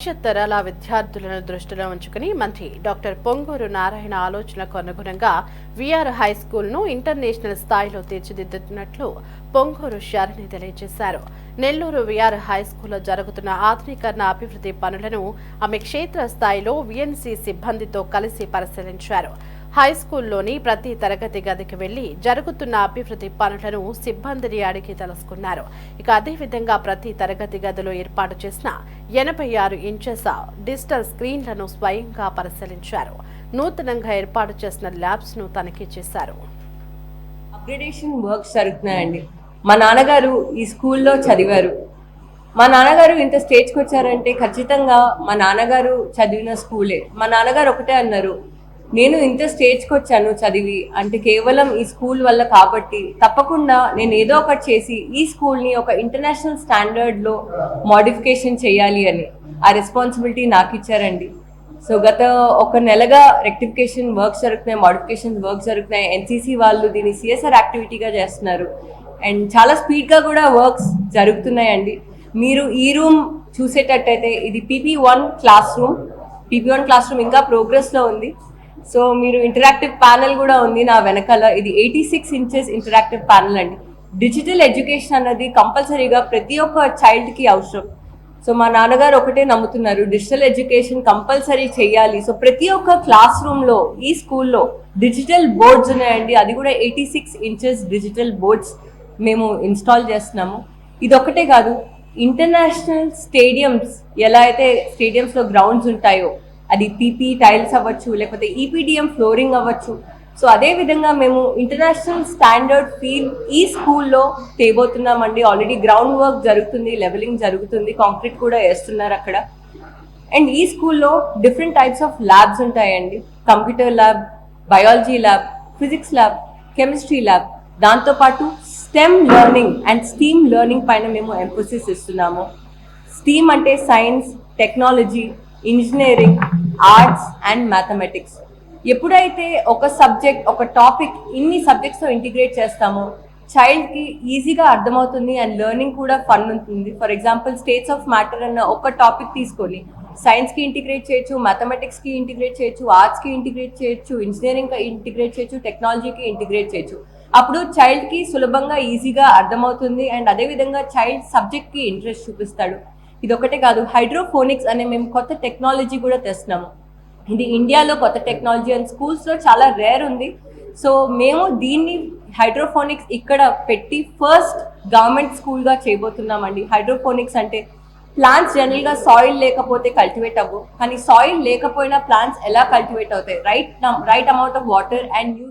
భవిష్యత్ తరాల విద్యార్థులను దృష్టిలో ఉంచుకుని మంత్రి డాక్టర్ పొంగూరు నారాయణ ఆలోచనకు అనుగుణంగా విఆర్ హై స్కూల్ను ఇంటర్నేషనల్ స్థాయిలో తీర్చిదిద్దుతున్నట్లు పొంగూరు శారణి తెలియజేశారు. నెల్లూరు విఆర్ హై స్కూల్లో జరుగుతున్న ఆధునీకరణ అభివృద్ధి పనులను ఆమె క్షేత్ర స్థాయిలో విఎన్సీ సిబ్బందితో కలిసి పరిశీలించారు. హై స్కూల్లోని ప్రతి తరగతి గదికి వెళ్ళి జరుగుతున్న అభివృద్ధి పనులను సిబ్బందిని అడిగి తెలుసుకున్నారు. ఇక అదేవిధంగా ప్రతి తరగతి గదిలో ఏర్పాటు చేసిన ఎనభై ఆరు ఇంచెస్ డిజిటల్ స్క్రీన్లను స్వయంగా పరిశీలించారు. నూతనంగా ఏర్పాటు చేసిన ల్యాబ్స్ను తనిఖీ చేశారు. అప్గ్రేడేషన్ వర్క్స్ జరుగుతున్నాయండి. మా నాన్నగారు ఈ స్కూల్లో చదివారు. మా నాన్నగారు ఇంత స్టేజ్కి వచ్చారంటే ఖచ్చితంగా మా నాన్నగారు చదివిన స్కూలే. మా నాన్నగారు ఒకటే అన్నారు నేను ఇంత స్టేజ్కి వచ్చాను చదివి అంటే కేవలం ఈ స్కూల్ వల్ల కాబట్టి తప్పకుండా నేను ఏదో ఒకటి చేసి ఈ స్కూల్ని ఒక ఇంటర్నేషనల్ స్టాండర్డ్లో మోడిఫికేషన్ చేయాలి అని ఆ రెస్పాన్సిబిలిటీ నాకు ఇచ్చారండి. సో గత ఒక నెలగా రెక్టిఫికేషన్ వర్క్స్ జరుగుతున్నాయి మోడిఫికేషన్ వర్క్స్ జరుగుతున్నాయి. ఎన్సీసీ వాళ్ళు దీన్ని సిఎస్ఆర్ యాక్టివిటీగా చేస్తున్నారు. అండ్ చాలా స్పీడ్గా కూడా వర్క్స్ జరుగుతున్నాయండి. మీరు ఈ రూమ్ చూసేటట్టయితే ఇది PP one class room. PP one class room ఇంకా ప్రోగ్రెస్లో ఉంది. సో మీరు ఇంటరాక్టివ్ ప్యానల్ కూడా ఉంది నా వెనకాల. ఇది eighty six inches interactive panel అండి. డిజిటల్ ఎడ్యుకేషన్ అన్నది కంపల్సరీగా ప్రతి ఒక్క చైల్డ్కి అవసరం. సో మా నాన్నగారు ఒకటే నమ్ముతున్నారు డిజిటల్ ఎడ్యుకేషన్ కంపల్సరీ చేయాలి. సో ప్రతి ఒక్క క్లాస్ రూమ్లో ఈ స్కూల్లో డిజిటల్ బోర్డ్స్ ఉన్నాయండి. అది కూడా eighty six inches digital boards మేము ఇన్స్టాల్ చేస్తున్నాము. ఇది ఒకటే కాదు ఇంటర్నేషనల్ స్టేడియంస్ ఎలా అయితే స్టేడియంస్లో గ్రౌండ్స్ ఉంటాయో అది పీపీ టైల్స్ అవ్వచ్చు లేకపోతే ఈపీడిఎం ఫ్లోరింగ్ అవ్వచ్చు. సో అదే విధంగా మేము ఇంటర్నేషనల్ స్టాండర్డ్ ఫీల్ ఈ స్కూల్లో తేబోతున్నామండి. ఆల్రెడీ గ్రౌండ్ వర్క్ జరుగుతుంది లెవెలింగ్ జరుగుతుంది కాంక్రీట్ కూడా వేస్తున్నారు అక్కడ. అండ్ ఈ స్కూల్లో డిఫరెంట్ టైప్స్ ఆఫ్ ల్యాబ్స్ ఉంటాయండి. Computer lab biology lab physics lab chemistry lab దాంతోపాటు STEM learning and STEAM learning పైన మేము ఎంఫోసిస్ ఇస్తున్నాము. స్టీమ్ అంటే science technology engineering arts and mathematics ఎప్పుడైతే ఒక సబ్జెక్ట్ ఒక టాపిక్ ఇన్ని సబ్జెక్ట్స్తో ఇంటిగ్రేట్ చేస్తామో చైల్డ్కి ఈజీగా అర్థమవుతుంది అండ్ లెర్నింగ్ కూడా ఫన్ ఉంటుంది. For example states of matter అన్న ఒక టాపిక్ తీసుకొని సైన్స్కి ఇంటిగ్రేట్ చేయొచ్చు మ్యాథమెటిక్స్కి ఇంటిగ్రేట్ చేయొచ్చు ఆర్ట్స్కి ఇంటిగ్రేట్ చేయొచ్చు ఇంజనీరింగ్కి ఇంటిగ్రేట్ చేయొచ్చు టెక్నాలజీకి ఇంటిగ్రేట్ చేయొచ్చు. అప్పుడు చైల్డ్కి సులభంగా ఈజీగా అర్థమవుతుంది అండ్ అదేవిధంగా చైల్డ్ సబ్జెక్ట్కి ఇంట్రెస్ట్ చూపిస్తాడు. ఇది ఒకటే కాదు హైడ్రోఫోనిక్స్ అనే మేము కొత్త టెక్నాలజీ కూడా తెస్తున్నాము. ఇది ఇండియాలో కొత్త టెక్నాలజీ అండ్ స్కూల్స్లో చాలా రేర్ ఉంది. సో మేము దీన్ని హైడ్రోఫోనిక్స్ ఇక్కడ పెట్టి ఫస్ట్ గవర్నమెంట్ స్కూల్గా చేయబోతున్నామండి. హైడ్రోఫోనిక్స్ అంటే ప్లాంట్స్ జనరల్గా సాయిల్ లేకపోతే కల్టివేట్ అవ్వు. కానీ సాయిల్ లేకపోయినా ప్లాంట్స్ ఎలా కల్టివేట్ అవుతాయి? Right right amount of water and new